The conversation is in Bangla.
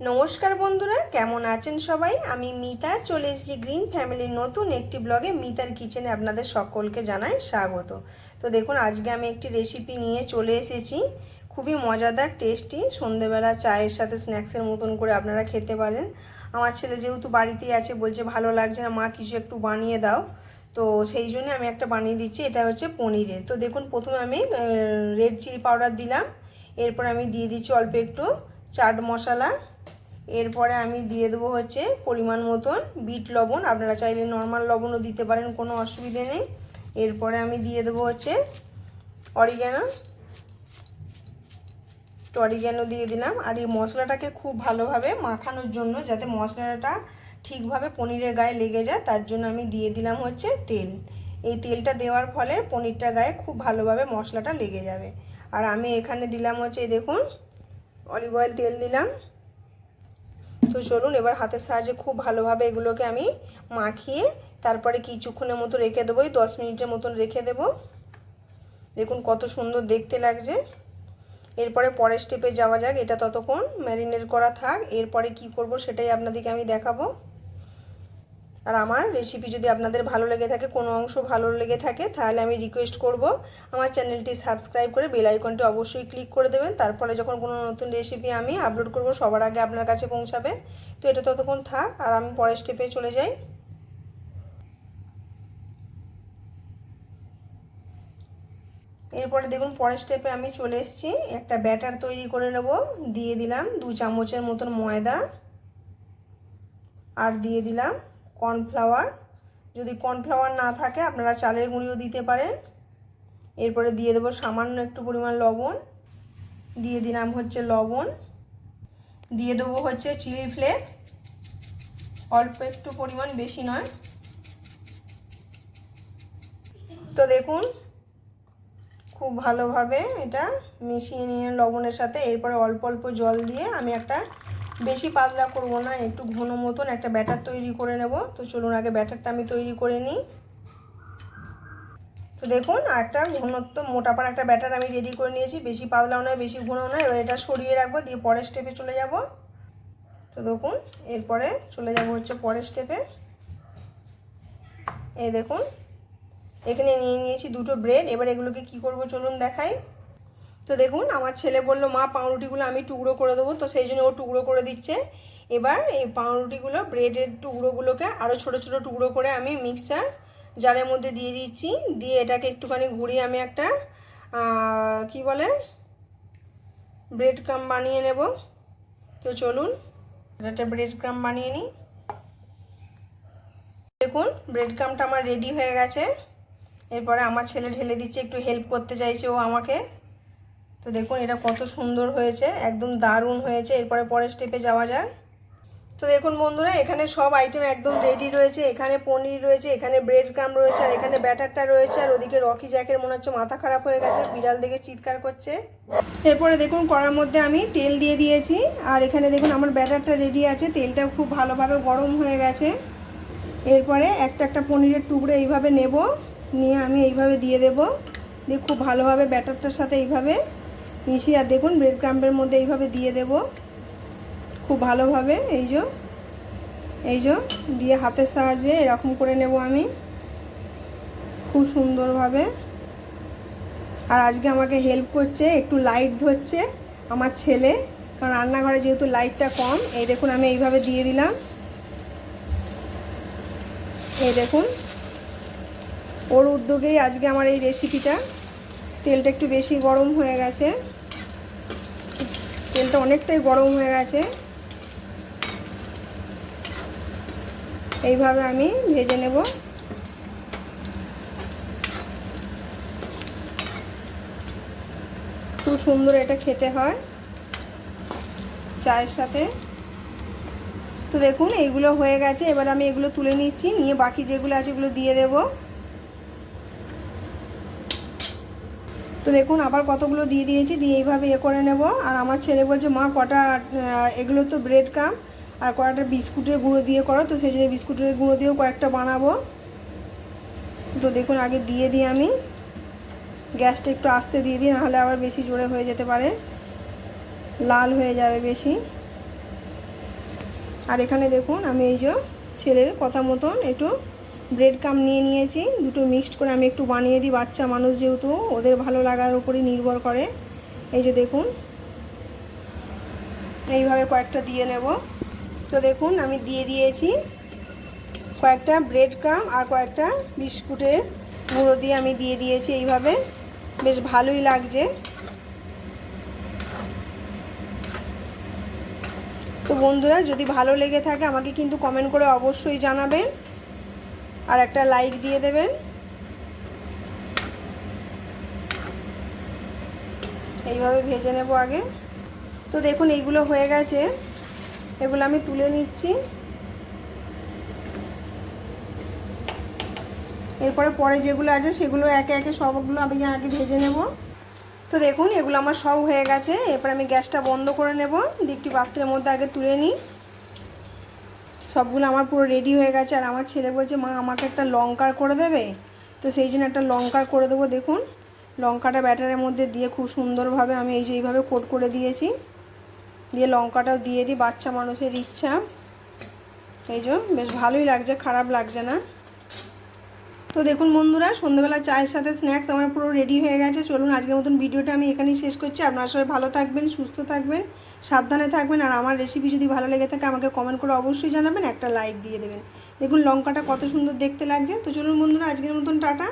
নমস্কার বন্ধুরা, কেমন আছেন সবাই? আমি মিতা, চলে এসেছি গ্রিন ফ্যামিলির নতুন একটি ব্লগে মিতার কিচেনে আপনাদের সকলকে জানাই স্বাগত। তো দেখুন, আজকে আমি একটি রেসিপি নিয়ে চলে এসেছি। খুবই মজাদার টেস্টি সন্ধেবেলা চায়ের সাথে স্ন্যাক্সের মতন করে আপনারা খেতে পারেন। আমার ছেলে যেহেতু বাড়িতেই আছে, বলছে ভালো লাগছে না, মা কিছু একটু বানিয়ে দাও। তো সেই জন্য আমি একটা বানিয়ে দিচ্ছি, এটা হচ্ছে পনিরের। তো দেখুন, প্রথমে আমি রেড চিলি পাউডার দিলাম। এরপর আমি দিয়ে দিচ্ছি অল্প একটু চাট মশলা। এরপরে আমি দিয়ে দেবো হচ্ছে পরিমাণ মতন বিট লবণ। আপনারা চাইলে নর্মাল লবণও দিতে পারেন, কোনো অসুবিধে নেই। এরপরে আমি দিয়ে দেবো হচ্ছে অরিগ্যানো অরিগ্যানো দিয়ে দিলাম। আর এই মশলাটাকে খুব ভালোভাবে মাখানোর জন্য যাতে মশলাটা ঠিকভাবে পনিরের গায়ে লেগে যায়, তার জন্য আমি দিয়ে দিলাম হচ্ছে তেল। এই তেলটা দেওয়ার ফলে পনিরটার গায়ে খুব ভালোভাবে মশলাটা লেগে যাবে। আর আমি এখানে দিলাম হচ্ছে, দেখুন অলিভ অয়েল তেল দিলাম। তো চলুন, এবার হাতের সাহায্যে খুব ভালোভাবে এগুলোকে আমি মাখিয়ে তারপরে কিছুক্ষণের মতো রেখে দেবো। এই দশ মিনিটের মতন রেখে দেব। দেখুন কত সুন্দর দেখতে লাগছে। এরপরে পরের স্টেপে যাওয়া যাক, এটা ততক্ষণ ম্যারিনেট করা থাক। এরপরে কি করব সেটাই আপনাদেরকে আমি দেখাবো। আর আমার রেসিপি যদি আপনাদের ভালো লেগে থাকে, কোনো অংশ ভালো লেগে থাকে, তাহলে আমি রিকোয়েস্ট করব। আমার চ্যানেলটি সাবস্ক্রাইব করে বেল আইকনটি অবশ্যই ক্লিক করে দেবেন। তারপরে যখন কোনো নতুন রেসিপি আমি আপলোড করব, সবার আগে আপনার কাছে পৌঁছাবে। তো এটা ততক্ষণ থাক, আর আমি পরের স্টেপে চলে যাই। এরপরে দেখুন, পরের স্টেপে আমি চলে এসেছি। একটা ব্যাটার তৈরি করে নেব। দিয়ে দিলাম দু চামচের মতন ময়দা। আর দিয়ে দিলাম কর্নফ্লাওয়ার। যদি কর্নফ্লাওয়ার না থাকে, আপনারা চালের গুঁড়িও দিতে পারেন। এরপরে দিয়ে দেবো সামান্য একটু পরিমাণ লবণ। দিয়ে দিলাম হচ্ছে লবণ। দিয়ে দেবো হচ্ছে চিলি ফ্লেক্স। অল্প একটু পরিমাণ বেশি নয়। তো দেখুন, খুব ভালোভাবে এটা মিশিয়ে নিয়ে লবণের সাথে, এরপরে অল্প অল্প জল দিয়ে আমি একটা বেশি পাতলা করব না, একটু ঘন মতন একটা ব্যাটার তৈরি করে নেব। তো চলুন আগে ব্যাটারটা আমি তৈরি করে নিই। তো দেখুন, একটা ঘনত্ব মোটাপার একটা ব্যাটার আমি রেডি করে নিয়েছি। বেশি পাতলাও নয়, বেশি ঘন নয়। এবার এটা সরিয়ে রাখব, দিয়ে পরের স্টেপে চলে যাব। তো দেখুন, এরপরে চলে যাব হচ্ছে পরের স্টেপে এই দেখুন, এখানে নিয়ে নিয়েছি দুটো ব্রেড এবার এগুলোকে কি করব চলুন দেখাই। তো দেখুন, আমার ছেলে বলল, মা, পাউরুটিগুলো আমি টুকরো করে দেবো। তো সেই জন্য ও টুকরো করে দিচ্ছে। এবার এই পাউরুটিগুলো, ব্রেডের টুকরোগুলোকে আরও ছোট ছোট টুকরো করে আমি মিক্সচার জারের মধ্যে দিয়ে দিচ্ছি। দিয়ে এটাকে একটুখানি ঘুরিয়ে আমি একটা কি বলে ব্রেড ক্রাম বানিয়ে নেব। তো চলুন, একটা ব্রেড ক্রাম বানিয়ে নিই। দেখুন ব্রেড ক্রামটা আমার রেডি হয়ে গেছে। এরপরে আমার ছেলে ঢেলে দিচ্ছে, একটু হেল্প করতে চাইছে ও আমাকে। তো দেখুন, এটা কত সুন্দর হয়েছে, একদম দারুণ হয়েছে। এরপরে পরের স্টেপে যাওয়া যায় তো দেখুন বন্ধুরা, এখানে সব আইটেম একদম রেডি রয়েছে। এখানে পনির রয়েছে, এখানে ব্রেড ক্রাম রয়েছে, আর এখানে ব্যাটারটা রয়েছে। আর ওদিকে রকি জ্যাকের মনে হচ্ছে মাথা খারাপ হয়ে গেছে, বিড়াল দেখে চিৎকার করছে। এরপরে দেখুন, কড়ার মধ্যে আমি তেল দিয়ে দিয়েছি। আর এখানে দেখুন, আমার ব্যাটারটা রেডি আছে। তেলটাও খুব ভালোভাবে গরম হয়ে গেছে। এরপরে একটা একটা পনিরের টুকরো এইভাবে নেব। নিয়ে আমি এইভাবে দিয়ে দেব। দিয়ে খুব ভালোভাবে ব্যাটারটার সাথে এইভাবে মিশিয়ে আর দেখুন ব্রেড ক্রাম্পের মধ্যে এইভাবে দিয়ে দেব। খুব ভালোভাবে, এই যে এই যে, দিয়ে হাতের সাহায্যে এরকম করে নেব আমি। খুব সুন্দরভাবে। আর আজকে আমাকে হেল্প করছে, একটু লাইট ধরছে আমার ছেলে। কারণ রান্নাঘরে যেহেতু লাইটটা কম, এই দেখুন আমি এইভাবে দিয়ে দিলাম। এই দেখুন, ওর উদ্যোগেই আজকে আমার এই রেসিপিটা তেলটা একটু বেশি গরম হয়ে গেছে। তেলটা অনেকটাই গরম হয়ে গেছে। এইভাবে আমি ভেজে নেব। খুব সুন্দর এটা খেতে হয় চায়ের সাথে। তো দেখুন, এইগুলো হয়ে গেছে। এবার আমি এগুলো তুলে নিচ্ছি। নিয়ে বাকি যেগুলো আছে, এগুলো দিয়ে দেব। তো দেখুন, আবার কতগুলো দিয়ে দিয়েছি, দিয়ে এইভাবে ইয়ে করে নেব। আর আমার ছেলে বলছে, মা, কটা এগুলো তো ব্রেড ক্রাম আর কয়েকটা বিস্কুটের গুঁড়ো দিয়ে করো। তো সেই জন্য বিস্কুটের গুঁড়ো দিয়েও কয়েকটা বানাবো। তো দেখুন, আগে দিয়ে দিই আমি। গ্যাসটা একটু আস্তে দিয়ে দিই, নাহলে আবার বেশি জোরে হয়ে যেতে পারে। লাল হয়ে যাবে বেশি। আর এখানে দেখুন, আমি এই যে ছেলের কথা মতন একটু ব্রেড কাম নিয়ে নিয়েছি। দুটো মিক্সড করে আমি একটু বানিয়ে দিই, বাচ্চা মানুষ যেহেতু, ওদের ভালো লাগার উপরই নির্ভর করে। এই যে দেখুন, এইভাবে কয়েকটা দিয়ে নেব। তো দেখুন, আমি দিয়ে দিয়েছি কয়েকটা ব্রেড ক্রাম আর কয়েকটা বিস্কুটের গুঁড়ো দিয়ে আমি দিয়ে দিয়েছি এইভাবে। বেশ ভালোই লাগছে। তো বন্ধুরা, যদি ভালো লেগে থাকে, আমাকে কিন্তু কমেন্ট করে অবশ্যই জানাবেন। আর একটা লাইক দিয়ে দেবেন। এইভাবে ভেজে নেব আগে। তো দেখুন, এইগুলো হয়ে গেছে। এগুলো আমি তুলে নিচ্ছি। এরপরে পরে যেগুলো আছে, সেগুলো একে একে সবগুলো আমি আগে ভেজে নেব। তো দেখুন, এগুলো আমার সব হয়ে গেছে। এরপর আমি গ্যাসটা বন্ধ করে নেব। দিকটি পাত্রের মধ্যে আগে তুলে নিই। সবগুলো আমার পুরো রেডি হয়ে গেছে। আর আমার ছেলে বলছে, মা, আমাকে একটা লঙ্কার করে দেবে? তো সেই জন্য একটা লঙ্কার করে দেবো, দেখুন। লঙ্কাটা ব্যাটারের মধ্যে দিয়ে খুব সুন্দরভাবে আমি এই যে এইভাবে কোট করে দিয়েছি। দিয়ে লঙ্কাটাও দিয়ে দিই, বাচ্চা মানুষের ইচ্ছা। এই যে, বেশ ভালোই লাগছে, খারাপ লাগছে না। তো দেখুন বন্ধুরা, সন্ধ্যাবেলা চায়ের সাথে স্ন্যাক্স আমার পুরো রেডি হয়ে গেছে। চলুন আজকের মতন ভিডিওটা আমি এখানেই শেষ করছি। আপনারা সবাই ভালো থাকবেন, সুস্থ থাকবেন, সাবধানে থাকবেন। আর আমার রেসিপি যদি ভালো লেগে থাকে, আমাকে কমেন্ট করে অবশ্যই জানাবেন, একটা লাইক দিয়ে দেবেন। দেখুন লঙ্কাটা কত সুন্দর দেখতে লাগছে। তো চলুন বন্ধুরা, আজকের মতন টাটা।